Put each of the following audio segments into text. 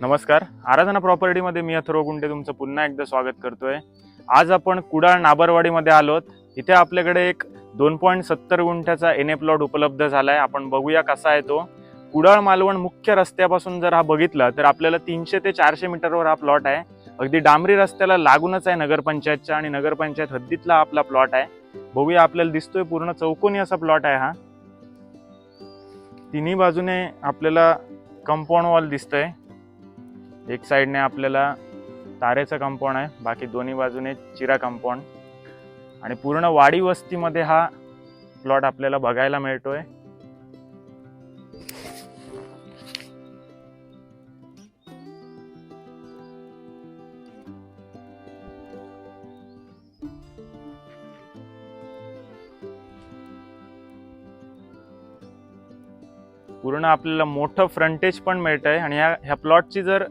नमस्कार. आराधना प्रॉपर्टीमध्ये मी अथर्व गुंडे तुमचं पुन्हा एकदा स्वागत करतोय. आज आपण कुडाळ नाबरवाडीमध्ये आलोत. इथे आपल्याकडे एक दोन पॉईंट सत्तर गुंठ्याचा एन ए प्लॉट उपलब्ध झालाय. आपण बघूया कसा आहे तो. कुडाळ मालवण मुख्य रस्त्यापासून जर हा बघितला तर आपल्याला तीनशे ते चारशे मीटरवर हा प्लॉट आहे. अगदी डांबरी रस्त्याला लागूनच आहे नगरपंचायतच्या आणि नगरपंचायत हद्दीतला आपला प्लॉट आहे. बघूया आपल्याला दिसतोय पूर्ण चौकोनी असा प्लॉट आहे हा. तिन्ही बाजूने आपल्याला कंपाऊंड वॉल दिसतंय. एक साईडने आपल्याला तारेचं कंपाऊंड आहे बाकी दोन्ही बाजूने चिरा कंपाऊंड. आणि पूर्ण वाडी वस्तीमध्ये हा प्लॉट आपल्याला बघायला मिळतोय. पूर्ण आपल्याला मोठं फ्रंटेज पण मिळतंय. आणि ह्या ह्या प्लॉटची जर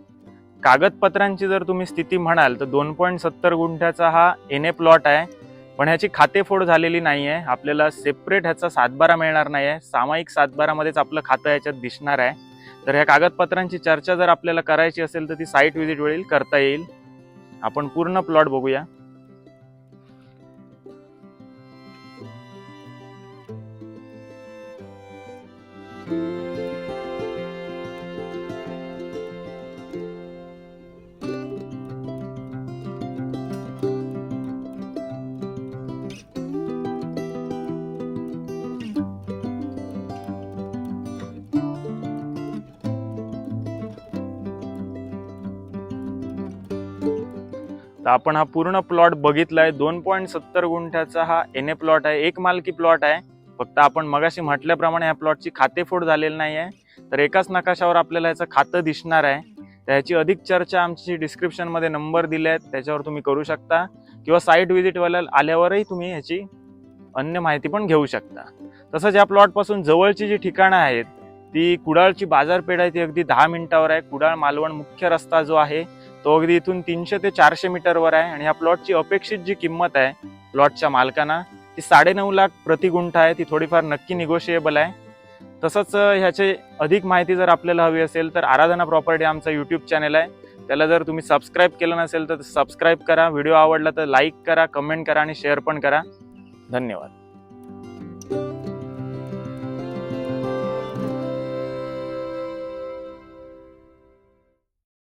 कागदपत्रांची जर तुम्ही स्थिती म्हणाल तर दोन पॉईंट सत्तर गुंठ्याचा हा एन ए प्लॉट आहे. पण ह्याची खातेफोड झालेली नाही आहे आपल्याला सेपरेट ह्याचा सातबारा मिळणार नाही आहे सामायिक सातबारामध्येच आपलं खातं ह्याच्यात दिसणार आहे. तर ह्या कागदपत्रांची चर्चा जर आपल्याला करायची असेल तर ती साईट व्हिजिट वेळी करता येईल. आपण पूर्ण प्लॉट बघूया. तर आपण हा पूर्ण प्लॉट बघितलाय. दोन पॉईंट सत्तर गुंठ्याचा हा एन ए प्लॉट आहे. एक मालकी प्लॉट आहे. फक्त आपण मगाशी म्हटल्याप्रमाणे या प्लॉटची खातेफोड झालेली नाही आहे तर एकाच नकाशावर आपल्याला याचं खातं दिसणार आहे. त्याची अधिक चर्चा आमची डिस्क्रिप्शनमध्ये नंबर दिले आहेत त्याच्यावर तुम्ही करू शकता. किंवा साईट व्हिजिटवाल्या आल्यावरही तुम्ही ह्याची अन्य माहिती पण घेऊ शकता. तसंच या प्लॉटपासून जवळची जी ठिकाणं आहेत ती कुडाळची बाजारपेठ आहे ती अगदी दहा मिनिटावर आहे. कुडाळ मालवण मुख्य रस्ता जो आहे तो अगदी इथून तीनशे ते चारशे मीटरवर आहे आणि या प्लॉटची अपेक्षित जी किंमत आहे प्लॉटच्या मालकांना ती साडेनऊ लाख प्रति गुंठ आहे. ती थोडीफार नक्की निगोशिएबल आहे. तसंच ह्याचे ह्याची अधिक माहिती जर आपल्याला हवी असेल तर आराधना प्रॉपर्टी आमचा यूट्यूब चॅनल आहे. त्याला जर तुम्ही सबस्क्राईब केलं नसेल तर सबस्क्राईब करा. व्हिडिओ आवडला तर लाईक करा कमेंट करा आणि शेअर पण करा. धन्यवाद.